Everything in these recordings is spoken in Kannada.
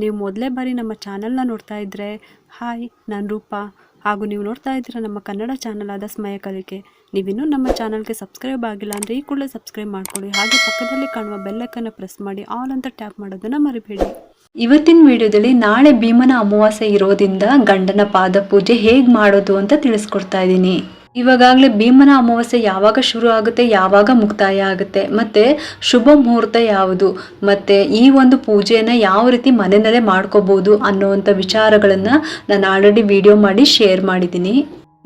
ನೀವು ಮೊದಲೇ ಬಾರಿ ನಮ್ಮ ಚಾನಲ್ನ ನೋಡ್ತಾ ಇದ್ದರೆ ಹಾಯ್, ನಾನು ರೂಪ. ಹಾಗೂ ನೀವು ನೋಡ್ತಾ ಇದ್ದೀರ ನಮ್ಮ ಕನ್ನಡ ಚಾನಲ್ ಆದ ಸ್ಮಯ ಕಲಿಕೆ. ನೀವಿನ್ನೂ ನಮ್ಮ ಚಾನಲ್ಗೆ ಸಬ್ಸ್ಕ್ರೈಬ್ ಆಗಿಲ್ಲ ಅಂದರೆ ಈ ಕೂಡಲೇ ಸಬ್ಸ್ಕ್ರೈಬ್ ಮಾಡ್ಕೊಳ್ಳಿ. ಹಾಗೆ ಪಕ್ಕದಲ್ಲಿ ಕಾಣುವ ಬೆಲ್ಲಕ್ಕನ್ನು ಪ್ರೆಸ್ ಮಾಡಿ. ಆಲ್ ಅಂತ ಟ್ಯಾಪ್ ಮಾಡೋದನ್ನು ಮರಿಬೇಡಿ. ಇವತ್ತಿನ ವಿಡಿಯೋದಲ್ಲಿ ನಾಳೆ ಭೀಮನ ಅಮಾವಾಸ್ಯೆ ಇರೋದ್ರಿಂದ ಗಂಡನ ಪಾದ ಪೂಜೆ ಹೇಗೆ ಮಾಡೋದು ಅಂತ ತಿಳಿಸ್ಕೊಡ್ತಾ ಇದ್ದೀನಿ. ಇವಾಗಲೇ ಭೀಮನ ಅಮಾವಾಸ್ಯೆ ಯಾವಾಗ ಶುರು ಆಗುತ್ತೆ, ಯಾವಾಗ ಮುಕ್ತಾಯ ಆಗುತ್ತೆ, ಮತ್ತೆ ಶುಭ ಮುಹೂರ್ತ ಯಾವುದು, ಮತ್ತೆ ಈ ಒಂದು ಪೂಜೆಯನ್ನು ಯಾವ ರೀತಿ ಮನೆಯಲ್ಲೇ ಮಾಡ್ಕೋಬಹುದು ಅನ್ನುವಂಥ ವಿಚಾರಗಳನ್ನು ನಾನು ಆಲ್ರೆಡಿ ವಿಡಿಯೋ ಮಾಡಿ ಶೇರ್ ಮಾಡಿದ್ದೀನಿ.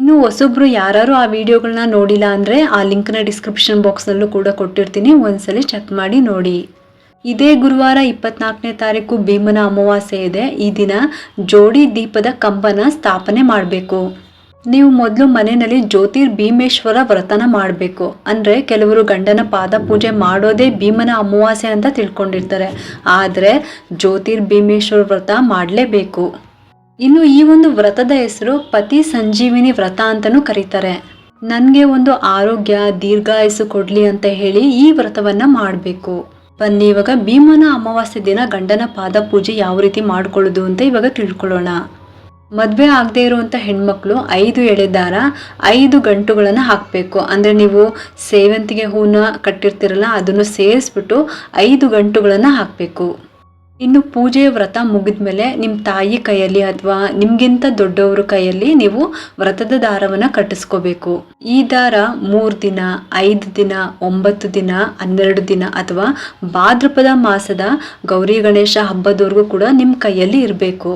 ಇನ್ನು ಹೊಸೊಬ್ರು ಯಾರು ಆ ವಿಡಿಯೋಗಳನ್ನ ನೋಡಿಲ್ಲ ಅಂದ್ರೆ ಆ ಲಿಂಕ್ನ ಡಿಸ್ಕ್ರಿಪ್ಷನ್ ಬಾಕ್ಸ್ನಲ್ಲೂ ಕೂಡ ಕೊಟ್ಟಿರ್ತೀನಿ, ಒಂದ್ಸಲಿ ಚೆಕ್ ಮಾಡಿ ನೋಡಿ. ಇದೇ ಗುರುವಾರ ಇಪ್ಪತ್ನಾಲ್ಕನೇ ತಾರೀಕು ಭೀಮನ ಅಮಾವಾಸ್ಯೆ ಇದೆ, ಈ ದಿನ ಜೋಡಿ ದೀಪದ ಕಂಬನ ಸ್ಥಾಪನೆ ಮಾಡಬೇಕು. ನೀವು ಮೊದಲು ಮನೆಯಲ್ಲಿ ಜ್ಯೋತಿರ್ ಭೀಮೇಶ್ವರ ವ್ರತನ ಮಾಡಬೇಕು. ಅಂದರೆ ಕೆಲವರು ಗಂಡನ ಪಾದ ಪೂಜೆ ಮಾಡೋದೇ ಭೀಮನ ಅಮಾವಾಸ್ಯೆ ಅಂತ ತಿಳ್ಕೊಂಡಿರ್ತಾರೆ. ಆದರೆ ಜ್ಯೋತಿರ್ ಭೀಮೇಶ್ವರ ವ್ರತ ಮಾಡಲೇಬೇಕು. ಇನ್ನು ಈ ಒಂದು ವ್ರತದ ಹೆಸರು ಪತಿ ಸಂಜೀವಿನಿ ವ್ರತ ಅಂತಲೂ ಕರೀತಾರೆ. ನನಗೆ ಒಂದು ಆರೋಗ್ಯ ದೀರ್ಘಾಯಸ್ಸು ಕೊಡಲಿ ಅಂತ ಹೇಳಿ ಈ ವ್ರತವನ್ನು ಮಾಡಬೇಕು. ಬನ್ನಿ, ಇವಾಗ ಭೀಮನ ಅಮಾವಾಸ್ಯೆ ದಿನ ಗಂಡನ ಪಾದ ಪೂಜೆ ಯಾವ ರೀತಿ ಮಾಡ್ಕೊಳ್ಳೋದು ಅಂತ ಇವಾಗ ತಿಳ್ಕೊಳ್ಳೋಣ. ಮದುವೆ ಆಗದೆ ಇರುವಂಥ ಹೆಣ್ಮಕ್ಳು ಐದು ಎಳೆ ದಾರ ಐದು ಗಂಟುಗಳನ್ನು ಹಾಕಬೇಕು. ಅಂದರೆ ನೀವು ಸೇವಂತಿಗೆ ಹೂನ ಕಟ್ಟಿರ್ತಿರಲ್ಲ, ಅದನ್ನು ಸೇರಿಸ್ಬಿಟ್ಟು ಐದು ಗಂಟುಗಳನ್ನು ಹಾಕಬೇಕು. ಇನ್ನು ಪೂಜೆಯ ವ್ರತ ಮುಗಿದ ಮೇಲೆ ನಿಮ್ಮ ತಾಯಿ ಕೈಯಲ್ಲಿ ಅಥವಾ ನಿಮಗಿಂತ ದೊಡ್ಡವರ ಕೈಯಲ್ಲಿ ನೀವು ವ್ರತದ ದಾರವನ್ನು ಕಟ್ಟಿಸ್ಕೋಬೇಕು. ಈ ದಾರ ಮೂರು ದಿನ, ಐದು ದಿನ, ಒಂಬತ್ತು ದಿನ, ಹನ್ನೆರಡು ದಿನ ಅಥವಾ ಭಾದ್ರಪದ ಮಾಸದ ಗೌರಿ ಗಣೇಶ ಹಬ್ಬದವರೆಗೂ ಕೂಡ ನಿಮ್ಮ ಕೈಯಲ್ಲಿ ಇರಬೇಕು.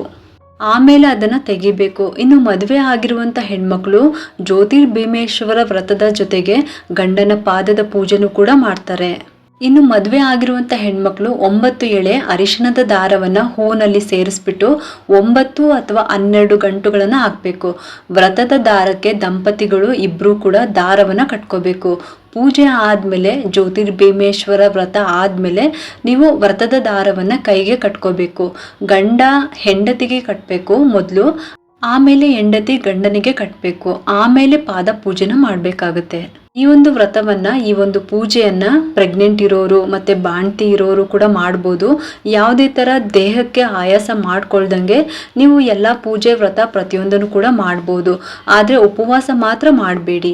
ಆಮೇಲೆ ಅದನ್ನ ತೆಗಿಬೇಕು. ಇನ್ನು ಮದುವೆ ಆಗಿರುವಂತ ಹೆಣ್ಮಕ್ಳು ಜ್ಯೋತಿರ್ ಭೀಮೇಶ್ವರ ವ್ರತದ ಜೊತೆಗೆ ಗಂಡನ ಪಾದದ ಪೂಜೆನೂ ಕೂಡ ಮಾಡ್ತಾರೆ. ಇನ್ನು ಮದುವೆ ಆಗಿರುವಂತ ಹೆಣ್ಮಕ್ಳು ಒಂಬತ್ತು ಎಳೆ ಅರಿಶಿಣದ ದಾರವನ್ನು ಹೂನಲ್ಲಿ ಸೇರಿಸ್ಬಿಟ್ಟು ಒಂಬತ್ತು ಅಥವಾ ಹನ್ನೆರಡು ಗಂಟುಗಳನ್ನು ಹಾಕ್ಬೇಕು. ವ್ರತದ ದಾರಕ್ಕೆ ದಂಪತಿಗಳು ಇಬ್ಬರೂ ಕೂಡ ದಾರವನ್ನು ಕಟ್ಕೋಬೇಕು. ಪೂಜೆ ಆದ್ಮೇಲೆ, ಜ್ಯೋತಿರ್ಭೀಮೇಶ್ವರ ವ್ರತ ಆದ್ಮೇಲೆ ನೀವು ವ್ರತದ ದಾರವನ್ನ ಕೈಗೆ ಕಟ್ಕೋಬೇಕು. ಗಂಡ ಹೆಂಡತಿಗೆ ಕಟ್ಟಬೇಕು ಮೊದಲು, ಆಮೇಲೆ ಹೆಂಡತಿ ಗಂಡನಿಗೆ ಕಟ್ಟಬೇಕು ಆಮೇಲೆ ಪಾದ ಪೂಜೆನ ಮಾಡಬೇಕಾಗುತ್ತೆ. ಈ ಒಂದು ವ್ರತವನ್ನ, ಈ ಒಂದು ಪೂಜೆಯನ್ನ ಪ್ರೆಗ್ನೆಂಟ್ ಇರೋರು ಮತ್ತೆ ಬಾಣ್ತಿ ಇರೋರು ಕೂಡ ಮಾಡ್ಬೋದು. ಯಾವುದೇ ತರ ದೇಹಕ್ಕೆ ಆಯಾಸ ಮಾಡ್ಕೊಳ್ದಂಗೆ ನೀವು ಎಲ್ಲ ಪೂಜೆ ವ್ರತ ಪ್ರತಿಯೊಂದನ್ನು ಕೂಡ ಮಾಡ್ಬೋದು. ಆದ್ರೆ ಉಪವಾಸ ಮಾತ್ರ ಮಾಡಬೇಡಿ.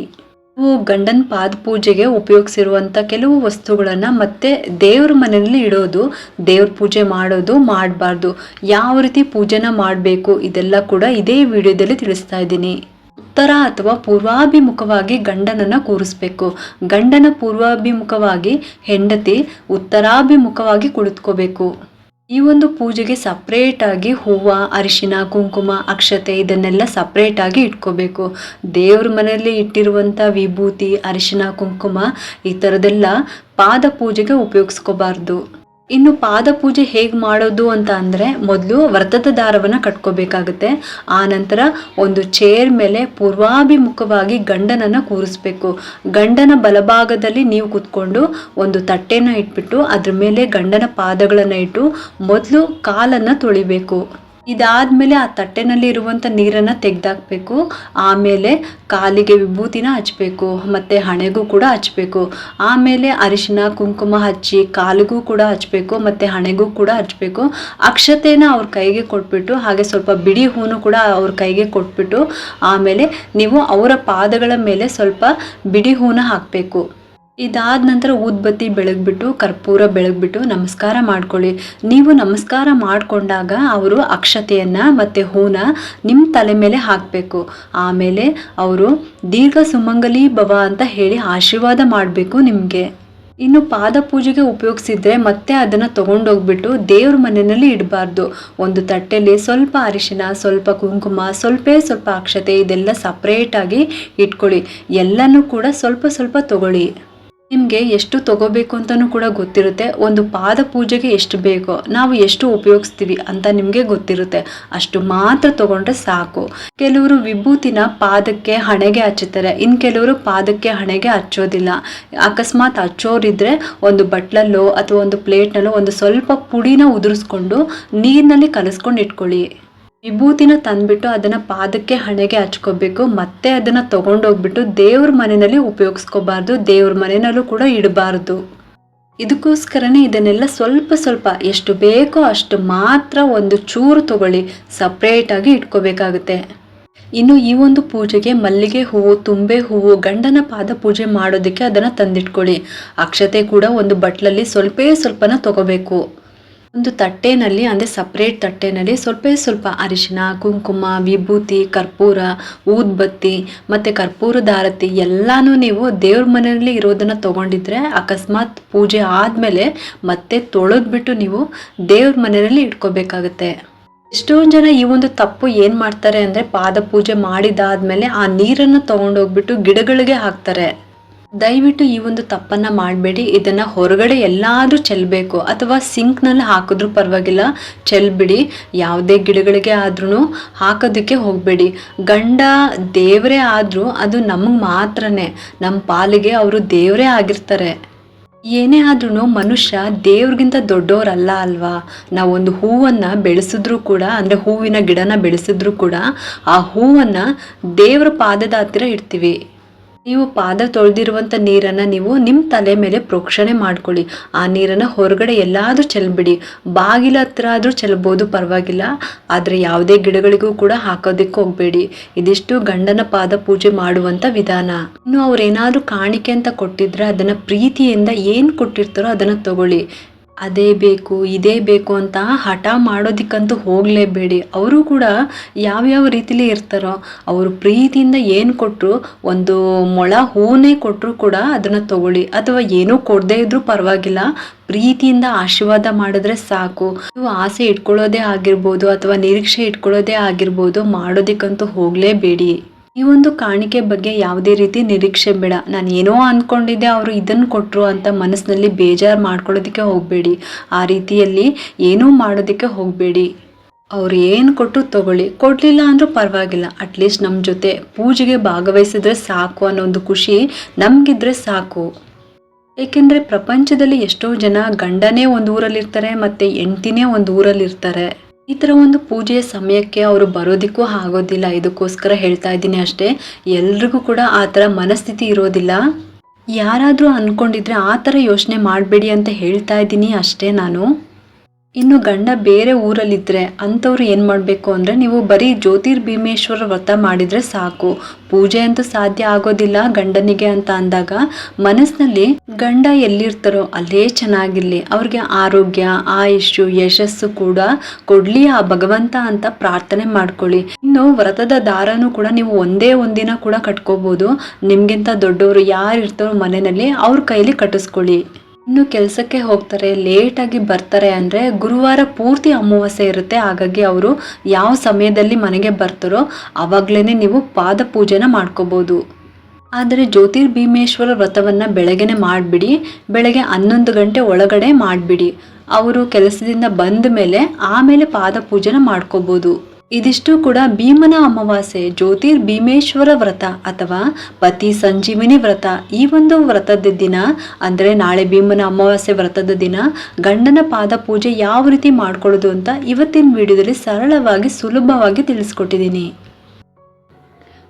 ನೀವು ಗಂಡನ ಪಾದ ಪೂಜೆಗೆ ಉಪಯೋಗಿಸಿರುವಂಥ ಕೆಲವು ವಸ್ತುಗಳನ್ನು ಮತ್ತೆ ದೇವ್ರ ಮನೆಯಲ್ಲಿ ಇಡೋದು, ದೇವ್ರ ಪೂಜೆ ಮಾಡೋದು, ಮಾಡಬಾರ್ದು. ಯಾವ ರೀತಿ ಪೂಜೆನ ಮಾಡಬೇಕು ಇದೆಲ್ಲ ಕೂಡ ಇದೇ ವಿಡಿಯೋದಲ್ಲಿ ತಿಳಿಸ್ತಾ ಇದ್ದೀನಿ. ಉತ್ತರ ಅಥವಾ ಪೂರ್ವಾಭಿಮುಖವಾಗಿ ಗಂಡನನ್ನು ಕೂರಿಸ್ಬೇಕು. ಗಂಡನ ಪೂರ್ವಾಭಿಮುಖವಾಗಿ ಹೆಂಡತಿ ಉತ್ತರಾಭಿಮುಖವಾಗಿ ಕುಳಿತುಕೋಬೇಕು. ಈ ಒಂದು ಪೂಜೆಗೆ ಸಪ್ರೇಟ್ ಆಗಿ ಹೂವು, ಅರಿಶಿನ, ಕುಂಕುಮ, ಅಕ್ಷತೆ ಇದನ್ನೆಲ್ಲ ಸಪ್ರೇಟ್ ಆಗಿ ಇಟ್ಕೋಬೇಕು. ದೇವ್ರ ಮನೆಯಲ್ಲಿ ಇಟ್ಟಿರುವಂಥ ವಿಭೂತಿ, ಅರಿಶಿನ, ಕುಂಕುಮ ಈ ಥರದೆಲ್ಲ ಪಾದ ಪೂಜೆಗೆ ಉಪಯೋಗಿಸ್ಕೋಬಾರ್ದು. ಇನ್ನು ಪಾದ ಪೂಜೆ ಹೇಗೆ ಮಾಡೋದು ಅಂತ ಅಂದರೆ ಮೊದಲು ವ್ರತದ ದಾರವನ್ನು ಕಟ್ಕೋಬೇಕಾಗುತ್ತೆ. ಆ ನಂತರ ಒಂದು ಚೇರ್ ಮೇಲೆ ಪೂರ್ವಾಭಿಮುಖವಾಗಿ ಗಂಡನನ್ನು ಕೂರಿಸ್ಬೇಕು. ಗಂಡನ ಬಲಭಾಗದಲ್ಲಿ ನೀವು ಕೂತ್ಕೊಂಡು ಒಂದು ತಟ್ಟೆನ ಇಟ್ಬಿಟ್ಟು ಅದ್ರ ಮೇಲೆ ಗಂಡನ ಪಾದಗಳನ್ನು ಇಟ್ಟು ಮೊದಲು ಕಾಲನ್ನು ತೊಳಿಬೇಕು. ಇದಾದ್ಮೇಲೆ ಆ ತಟ್ಟೆನಲ್ಲಿ ಇರುವಂತ ನೀರನ್ನ ತೆಗ್ದಾಕ್ಬೇಕು. ಆಮೇಲೆ ಕಾಲಿಗೆ ವಿಭೂತಿನ ಹಚ್ಚಬೇಕು ಮತ್ತೆ ಹಣೆಗೂ ಕೂಡ ಹಚ್ಬೇಕು. ಆಮೇಲೆ ಅರಿಶಿನ, ಕುಂಕುಮ ಹಚ್ಚಿ ಕಾಲಿಗೂ ಕೂಡ ಹಚ್ಬೇಕು, ಮತ್ತೆ ಹಣೆಗೂ ಕೂಡ ಹಚ್ಬೇಕು. ಅಕ್ಷತೆನ ಅವ್ರ ಕೈಗೆ ಕೊಟ್ಬಿಟ್ಟು, ಹಾಗೆ ಸ್ವಲ್ಪ ಬಿಡಿ ಹೂನು ಕೂಡ ಅವ್ರ ಕೈಗೆ ಕೊಟ್ಬಿಟ್ಟು, ಆಮೇಲೆ ನೀವು ಅವರ ಪಾದಗಳ ಮೇಲೆ ಸ್ವಲ್ಪ ಬಿಡಿ ಹೂನ ಹಾಕಬೇಕು. ಇದಾದ ನಂತರ ಊದ್ಬತ್ತಿ ಬೆಳಗ್ಬಿಟ್ಟು, ಕರ್ಪೂರ ಬೆಳಗ್ಬಿಟ್ಟು ನಮಸ್ಕಾರ ಮಾಡ್ಕೊಳ್ಳಿ. ನೀವು ನಮಸ್ಕಾರ ಮಾಡಿಕೊಂಡಾಗ ಅವರು ಅಕ್ಷತೆಯನ್ನು ಮತ್ತೆ ಹೂನ ನಿಮ್ಮ ತಲೆ ಮೇಲೆ ಹಾಕಬೇಕು. ಆಮೇಲೆ ಅವರು ದೀರ್ಘ ಸುಮಂಗಲಿ ಭವ ಅಂತ ಹೇಳಿ ಆಶೀರ್ವಾದ ಮಾಡಬೇಕು ನಿಮಗೆ. ಇನ್ನು ಪಾದ ಪೂಜೆಗೆ ಉಪಯೋಗಿಸಿದ್ರೆ ಮತ್ತೆ ಅದನ್ನು ತೊಗೊಂಡೋಗ್ಬಿಟ್ಟು ದೇವ್ರ ಮನೆಯಲ್ಲಿ ಇಡಬಾರ್ದು. ಒಂದು ತಟ್ಟೆಯಲ್ಲಿ ಸ್ವಲ್ಪ ಅರಿಶಿನ, ಸ್ವಲ್ಪ ಕುಂಕುಮ, ಸ್ವಲ್ಪ ಸ್ವಲ್ಪ ಅಕ್ಷತೆ ಇದೆಲ್ಲ ಸಪ್ರೇಟಾಗಿ ಇಟ್ಕೊಳ್ಳಿ. ಎಲ್ಲನೂ ಕೂಡ ಸ್ವಲ್ಪ ಸ್ವಲ್ಪ ತಗೊಳ್ಳಿ. ನಿಮಗೆ ಎಷ್ಟು ತಗೋಬೇಕು ಅಂತಲೂ ಕೂಡ ಗೊತ್ತಿರುತ್ತೆ. ಒಂದು ಪಾದ ಪೂಜೆಗೆ ಎಷ್ಟು ಬೇಕೋ, ನಾವು ಎಷ್ಟು ಉಪಯೋಗಿಸ್ತೀವಿ ಅಂತ ನಿಮಗೆ ಗೊತ್ತಿರುತ್ತೆ. ಅಷ್ಟು ಮಾತ್ರ ತಗೊಂಡ್ರೆ ಸಾಕು. ಕೆಲವರು ವಿಭೂತಿನ ಪಾದಕ್ಕೆ ಹಣೆಗೆ ಹಚ್ಚುತ್ತಾರೆ. ಇನ್ನು ಕೆಲವರು ಪಾದಕ್ಕೆ ಹಣೆಗೆ ಹಚ್ಚೋದಿಲ್ಲ. ಅಕಸ್ಮಾತ್ ಹಚ್ಚೋರಿದ್ರೆ ಒಂದು ಬಟ್ಲಲ್ಲೋ ಅಥವಾ ಒಂದು ಪ್ಲೇಟ್ನಲ್ಲೋ ಒಂದು ಸ್ವಲ್ಪ ಪುಡಿನ ಉದುರಿಸ್ಕೊಂಡು ನೀರಿನಲ್ಲಿ ಕಲಸ್ಕೊಂಡು ಇಟ್ಕೊಳ್ಳಿ. ವಿಭೂತಿನ ತಂದ್ಬಿಟ್ಟು ಅದನ್ನ ಪಾದಕ್ಕೆ ಹಣೆಗೆ ಹಚ್ಕೋಬೇಕು, ಮತ್ತೆ ಅದನ್ನ ತಗೊಂಡೋಗ್ಬಿಟ್ಟು ದೇವ್ರ ಮನೆಯಲ್ಲಿ ಉಪಯೋಗಿಸ್ಕೋಬಾರ್ದು, ದೇವ್ರ ಮನೆಯಲ್ಲೂ ಕೂಡ ಇಡಬಾರ್ದು. ಇದಕ್ಕೋಸ್ಕರನೇ ಇದನ್ನೆಲ್ಲ ಸ್ವಲ್ಪ ಸ್ವಲ್ಪ, ಎಷ್ಟು ಬೇಕೋ ಅಷ್ಟು ಮಾತ್ರ ಒಂದು ಚೂರು ತಗೊಳ್ಳಿ ಸಪ್ರೇಟಾಗಿ ಇಟ್ಕೋಬೇಕಾಗುತ್ತೆ. ಇನ್ನು ಈ ಒಂದು ಪೂಜೆಗೆ ಮಲ್ಲಿಗೆ ಹೂವು, ತುಂಬೆ ಹೂವು, ಗಂಡನ ಪಾದ ಪೂಜೆ ಮಾಡೋದಕ್ಕೆ ಅದನ್ನು ತಂದಿಟ್ಕೊಳ್ಳಿ. ಅಕ್ಷತೆ ಕೂಡ ಒಂದು ಬಟ್ಲಲ್ಲಿ ಸ್ವಲ್ಪೇ ಸ್ವಲ್ಪನ ತಗೋಬೇಕು. ಒಂದು ತಟ್ಟೆನಲ್ಲಿ, ಅಂದರೆ ಸಪ್ರೇಟ್ ತಟ್ಟೆನಲ್ಲಿ ಸ್ವಲ್ಪ ಸ್ವಲ್ಪ ಅರಿಶಿನ ಕುಂಕುಮ, ವಿಭೂತಿ, ಕರ್ಪೂರ, ಊದ್ಬತ್ತಿ ಮತ್ತು ಕರ್ಪೂರದ ಆರತಿ ಎಲ್ಲನೂ ನೀವು ದೇವ್ರ ಮನೆಯಲ್ಲಿ ಇರೋದನ್ನು ತೊಗೊಂಡಿದ್ರೆ ಅಕಸ್ಮಾತ್ ಪೂಜೆ ಆದಮೇಲೆ ಮತ್ತೆ ತೊಳೆದ್ಬಿಟ್ಟು ನೀವು ದೇವ್ರ ಮನೆಯಲ್ಲಿ ಇಟ್ಕೋಬೇಕಾಗತ್ತೆ. ಎಷ್ಟೊಂದು ಜನ ಈ ಒಂದು ತಪ್ಪು ಏನು ಮಾಡ್ತಾರೆ ಅಂದರೆ ಪಾದ ಪೂಜೆ ಮಾಡಿದಾದ್ಮೇಲೆ ಆ ನೀರನ್ನು ತೊಗೊಂಡೋಗ್ಬಿಟ್ಟು ಗಿಡಗಳಿಗೆ ಹಾಕ್ತಾರೆ. ದಯವಿಟ್ಟು ಈ ಒಂದು ತಪ್ಪನ್ನ ಮಾಡಬೇಡಿ. ಇದನ್ನ ಹೊರಗಡೆ ಎಲ್ಲಾದರೂ ಚೆಲ್ಲಬೇಕು ಅಥವಾ ಸಿಂಕ್ನಲ್ಲಿ ಹಾಕಿದ್ರೂ ಪರವಾಗಿಲ್ಲ, ಚೆಲ್ಬಿಡಿ. ಯಾವುದೇ ಗಿಡಗಳಿಗೆ ಆದ್ರೂ ಹಾಕೋದಕ್ಕೆ ಹೋಗಬೇಡಿ. ಗಂಡ ದೇವರೇ ಆದರೂ ಅದು ನಮಗೆ ಮಾತ್ರನೇ. ನಮ್ಮ ಪಾಲಿಗೆ ಅವರು ದೇವರೇ ಆಗಿರ್ತಾರೆ. ಏನೇ ಆದ್ರೂ ಮನುಷ್ಯ ದೇವ್ರಿಗಿಂತ ದೊಡ್ಡವರಲ್ಲ ಅಲ್ವಾ? ನಾವೊಂದು ಹೂವನ್ನು ಬೆಳೆಸಿದ್ರು ಕೂಡ, ಅಂದರೆ ಹೂವಿನ ಗಿಡನ ಬೆಳೆಸಿದ್ರು ಕೂಡ, ಆ ಹೂವನ್ನು ದೇವರ ಪಾದದ ಹತ್ತಿರ ಇಡ್ತೀವಿ. ನೀವು ಪಾದ ತೊಳೆದಿರುವಂಥ ನೀರನ್ನು ನೀವು ನಿಮ್ಮ ತಲೆ ಮೇಲೆ ಪ್ರೋಕ್ಷಣೆ ಮಾಡ್ಕೊಳ್ಳಿ. ಆ ನೀರನ್ನು ಹೊರಗಡೆ ಎಲ್ಲಾದ್ರೂ ಚೆಲ್ಬಿಡಿ. ಬಾಗಿಲ ಹತ್ರ ಆದರೂ ಚೆಲ್ಬೋದು, ಪರವಾಗಿಲ್ಲ. ಆದರೆ ಯಾವುದೇ ಗಿಡಗಳಿಗೂ ಕೂಡ ಹಾಕೋದಕ್ಕೆ ಹೋಗಬೇಡಿ. ಇದಿಷ್ಟು ಗಂಡನ ಪಾದ ಪೂಜೆ ಮಾಡುವಂಥ ವಿಧಾನ. ಇನ್ನು ಅವ್ರೇನಾದ್ರೂ ಕಾಣಿಕೆ ಅಂತ ಕೊಟ್ಟಿದ್ರೆ ಅದನ್ನು ಪ್ರೀತಿಯಿಂದ ಏನು ಕೊಟ್ಟಿರ್ತಾರೋ ಅದನ್ನು ತಗೊಳ್ಳಿ. ಅದೇ ಬೇಕು, ಇದೇ ಬೇಕು ಅಂತ ಹಠ ಮಾಡೋದಕ್ಕಂತೂ ಹೋಗಲೇಬೇಡಿ. ಅವರು ಕೂಡ ಯಾವ್ಯಾವ ರೀತಿಲಿ ಇರ್ತಾರೋ, ಅವರು ಪ್ರೀತಿಯಿಂದ ಏನು ಕೊಟ್ಟರು ಒಂದು ಮೊಳ ಹೂನೇ ಕೊಟ್ಟರು ಕೂಡ ಅದನ್ನು ತಗೊಳ್ಳಿ. ಅಥವಾ ಏನೂ ಕೊಡದೇ ಇದ್ರೂ ಪರವಾಗಿಲ್ಲ, ಪ್ರೀತಿಯಿಂದ ಆಶೀರ್ವಾದ ಮಾಡಿದ್ರೆ ಸಾಕು. ನೀವು ಆಸೆ ಇಟ್ಕೊಳ್ಳೋದೇ ಆಗಿರ್ಬೋದು ಅಥವಾ ನಿರೀಕ್ಷೆ ಇಟ್ಕೊಳ್ಳೋದೇ ಆಗಿರ್ಬೋದು, ಮಾಡೋದಕ್ಕಂತೂ ಹೋಗಲೇಬೇಡಿ. ಈ ಒಂದು ಕಾಣಿಕೆ ಬಗ್ಗೆ ಯಾವುದೇ ರೀತಿ ನಿರೀಕ್ಷೆ ಬೇಡ. ನಾನು ಏನೋ ಅಂದ್ಕೊಂಡಿದ್ದೆ ಅವರು ಇದನ್ನು ಕೊಟ್ಟರು ಅಂತ ಮನಸ್ಸಿನಲ್ಲಿ ಬೇಜಾರು ಮಾಡ್ಕೊಳ್ಳೋದಕ್ಕೆ ಹೋಗಬೇಡಿ. ಆ ರೀತಿಯಲ್ಲಿ ಏನೂ ಮಾಡೋದಕ್ಕೆ ಹೋಗಬೇಡಿ. ಅವ್ರು ಏನು ಕೊಟ್ಟರು ತಗೊಳ್ಳಿ. ಕೊಡಲಿಲ್ಲ ಅಂದರೂ ಪರವಾಗಿಲ್ಲ. ಅಟ್ಲೀಸ್ಟ್ ನಮ್ಮ ಜೊತೆ ಪೂಜೆಗೆ ಭಾಗವಹಿಸಿದ್ರೆ ಸಾಕು ಅನ್ನೋ ಒಂದು ಖುಷಿ ನಮಗಿದ್ರೆ ಸಾಕು. ಏಕೆಂದರೆ ಪ್ರಪಂಚದಲ್ಲಿ ಎಷ್ಟೋ ಜನ ಗಂಡನೇ ಒಂದು ಊರಲ್ಲಿರ್ತಾರೆ ಮತ್ತು ಹೆಂಡ್ತಿನೇ ಒಂದು ಊರಲ್ಲಿರ್ತಾರೆ. ಈ ಥರ ಒಂದು ಪೂಜೆಯ ಸಮಯಕ್ಕೆ ಅವರು ಬರೋದಕ್ಕೂ ಆಗೋದಿಲ್ಲ. ಇದಕ್ಕೋಸ್ಕರ ಹೇಳ್ತಾ ಇದ್ದೀನಿ ಅಷ್ಟೇ. ಎಲ್ರಿಗೂ ಕೂಡ ಆ ಥರ ಮನಸ್ಥಿತಿ ಇರೋದಿಲ್ಲ. ಯಾರಾದರೂ ಅಂದ್ಕೊಂಡಿದ್ರೆ ಆ ಥರ ಯೋಚನೆ ಮಾಡಬೇಡಿ ಅಂತ ಹೇಳ್ತಾ ಇದ್ದೀನಿ ಅಷ್ಟೇ ನಾನು. ಇನ್ನು ಗಂಡ ಬೇರೆ ಊರಲ್ಲಿದ್ದರೆ ಅಂಥವ್ರು ಏನು ಮಾಡಬೇಕು ಅಂದರೆ ನೀವು ಬರೀ ಜ್ಯೋತಿರ್ಭೀಮೇಶ್ವರ ವ್ರತ ಮಾಡಿದರೆ ಸಾಕು. ಪೂಜೆ ಅಂತೂ ಸಾಧ್ಯ ಆಗೋದಿಲ್ಲ ಗಂಡನಿಗೆ ಅಂತ ಅಂದಾಗ. ಮನಸ್ಸಿನಲ್ಲಿ ಗಂಡ ಎಲ್ಲಿರ್ತಾರೋ ಅಲ್ಲೇ ಚೆನ್ನಾಗಿರಲಿ. ಅವ್ರಿಗೆ ಆರೋಗ್ಯ, ಆಯುಷ್ಯು, ಯಶಸ್ಸು ಕೂಡ ಕೊಡಲಿ ಆ ಭಗವಂತ ಅಂತ ಪ್ರಾರ್ಥನೆ ಮಾಡ್ಕೊಳ್ಳಿ. ಇನ್ನು ವ್ರತದ ದಾರನೂ ಕೂಡ ನೀವು ಒಂದೇ ಒಂದಿನ ಕೂಡ ಕಟ್ಕೋಬೋದು. ನಿಮಗಿಂತ ದೊಡ್ಡವರು ಯಾರು ಇರ್ತಾರೋ ಮನೆಯಲ್ಲಿ ಅವ್ರ ಕೈಲಿ ಕಟ್ಟಿಸ್ಕೊಳ್ಳಿ. ಇನ್ನು ಕೆಲಸಕ್ಕೆ ಹೋಗ್ತಾರೆ ಲೇಟಾಗಿ ಬರ್ತಾರೆ ಅಂದರೆ ಗುರುವಾರ ಪೂರ್ತಿ ಅಮಾವಾಸ್ಯೆ ಇರುತ್ತೆ. ಹಾಗಾಗಿ ಅವರು ಯಾವ ಸಮಯದಲ್ಲಿ ಮನೆಗೆ ಬರ್ತಾರೋ ಆವಾಗಲೇ ನೀವು ಪಾದ ಪೂಜೆನ ಮಾಡ್ಕೋಬೋದು. ಆದರೆ ಜ್ಯೋತಿರ್ಭೀಮೇಶ್ವರ ವ್ರತವನ್ನು ಬೆಳಗ್ಗೆನೆ ಮಾಡಿಬಿಡಿ, ಬೆಳಗ್ಗೆ ಹನ್ನೊಂದು ಗಂಟೆ ಒಳಗಡೆ ಮಾಡಿಬಿಡಿ. ಅವರು ಕೆಲಸದಿಂದ ಬಂದ ಮೇಲೆ ಆಮೇಲೆ ಪಾದ ಪೂಜೆನ ಮಾಡ್ಕೋಬೋದು. ಇದಿಷ್ಟು ಕೂಡ ಭೀಮನ ಅಮಾವಾಸ್ಯೆ, ಜ್ಯೋತಿರ್ ಭೀಮೇಶ್ವರ ವ್ರತ ಅಥವಾ ಪತಿ ಸಂಜೀವಿನಿ ವ್ರತ ಈ ಒಂದು ವ್ರತದ ದಿನ, ಅಂದರೆ ನಾಳೆ ಭೀಮನ ಅಮಾವಾಸ್ಯೆ ವ್ರತದ ದಿನ, ಗಂಡನ ಪಾದ ಪೂಜೆ ಯಾವ ರೀತಿ ಮಾಡ್ಕೊಳ್ಳೋದು ಅಂತ ಇವತ್ತಿನ ವಿಡಿಯೋದಲ್ಲಿ ಸರಳವಾಗಿ ಸುಲಭವಾಗಿ ತಿಳಿಸ್ಕೊಟ್ಟಿದ್ದೀನಿ.